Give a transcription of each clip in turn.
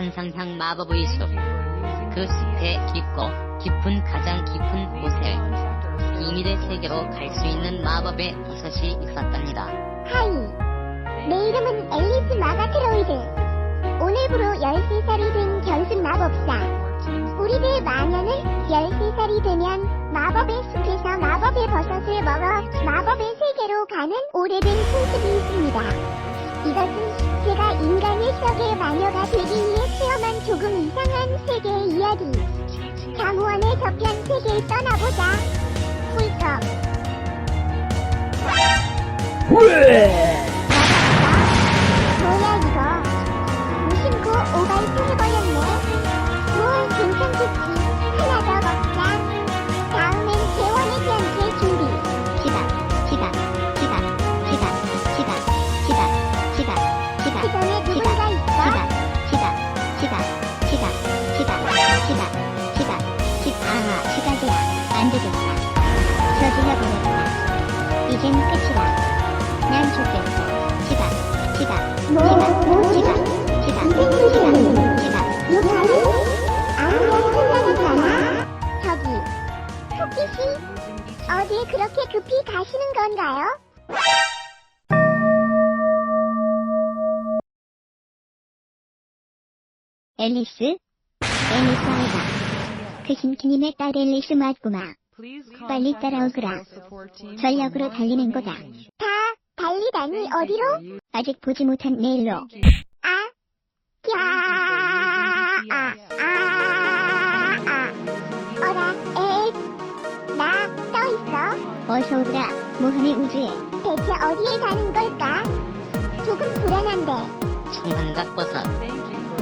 환상향 마법의 숲. 그 숲의 깊고 깊은 가장 깊은 곳에 비밀의 세계로 갈 수 있는 마법의 버섯이 있었답니다. 하이. 내 이름은 앨리스 마가트로이드. 오늘부로 13살이 된 견순 마법사. 우리들 마녀는 13살이 되면 마법의 숲에서 마법의 버섯을 먹어 마법의 세계로 가는 오래된 풍습이 있습니다. 이것은 제가 인간의 속의 마녀가 되 조금 이상한 세계의 이야기. 장우원의 저편 세계에 떠나보자. 꿀꺽. 저기 토끼씨 어디에 그렇게 급히 가시는 건가요? 앨리스? 앨리스 아이가. 그 힘키님의 딸 앨리스 맞구마. 빨리 따라오거라. 전력으로 달리는 거다. 다 달리다니 어디로? 아직 보지 못한 내일로. 어. 어서 오거라. 모험의 우주에. 대체 어디에 가는 걸까? 조금 불안한데. 청한각버섯.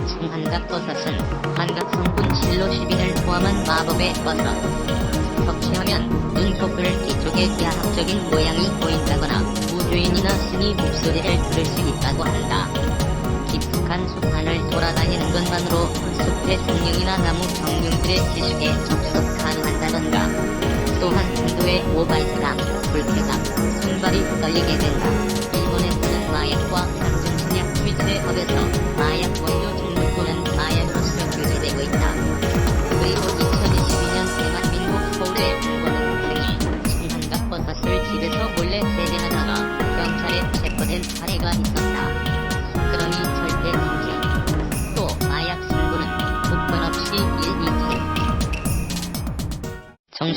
청한각버섯은 한각성분 실로시빈을 포함한 마법의 버섯. 섭취하면 눈꺼풀 뒤쪽에 기하학적인 모양이 보인다거나 우주인이나 신이 목소리를 들을 수 있다고 한다. 깊숙한 숲 안을 돌아다니는 것만으로 숲의 생명이나 나무 정령들의 지식에 접속 가능한다던가. 또한 인도의 모바이스감, 불쾌감, 손발이 떨리게 된다. 일본에서는 마약과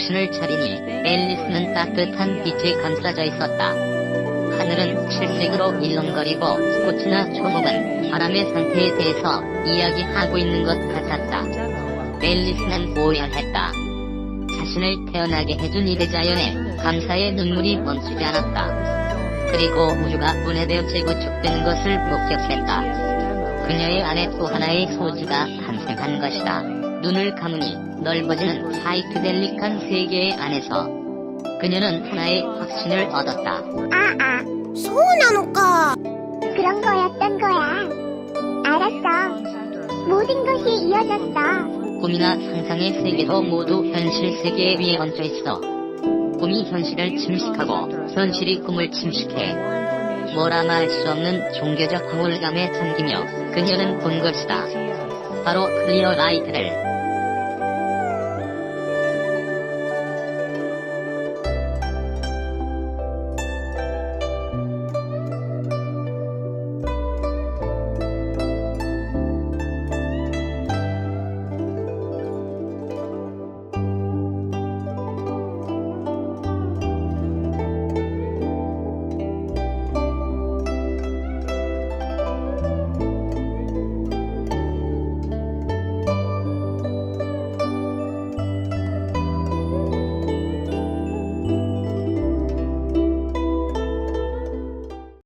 정신을 차리니 앨리스는 따뜻한 빛에 감싸져 있었다. 하늘은 칠색으로 일렁거리고 꽃이나 초목은 바람의 상태에 대해서 이야기하고 있는 것 같았다. 앨리스는 오열했다. 자신을 태어나게 해준 이대자연에 감사의 눈물이 멈추지 않았다. 그리고 우주가 분해되어 재구축되는 것을 목격했다. 그녀의 안에 또 하나의 소지가 탄생한 것이다. 눈을 감으니 넓어지는 사이트델릭한 세계 안에서 그녀는 하나의 확신을 얻었다. 아, 아, 소나노까. 그런 거였던 거야. 알았어. 모든 것이 이어졌어. 꿈이나 상상의 세계도 모두 현실 세계 위에 얹혀 있어. 꿈이 현실을 침식하고 현실이 꿈을 침식해. 뭐라 말 수 없는 종교적 황홀감에 잠기며 그녀는 본 것이다. 바로 클리어 라이트를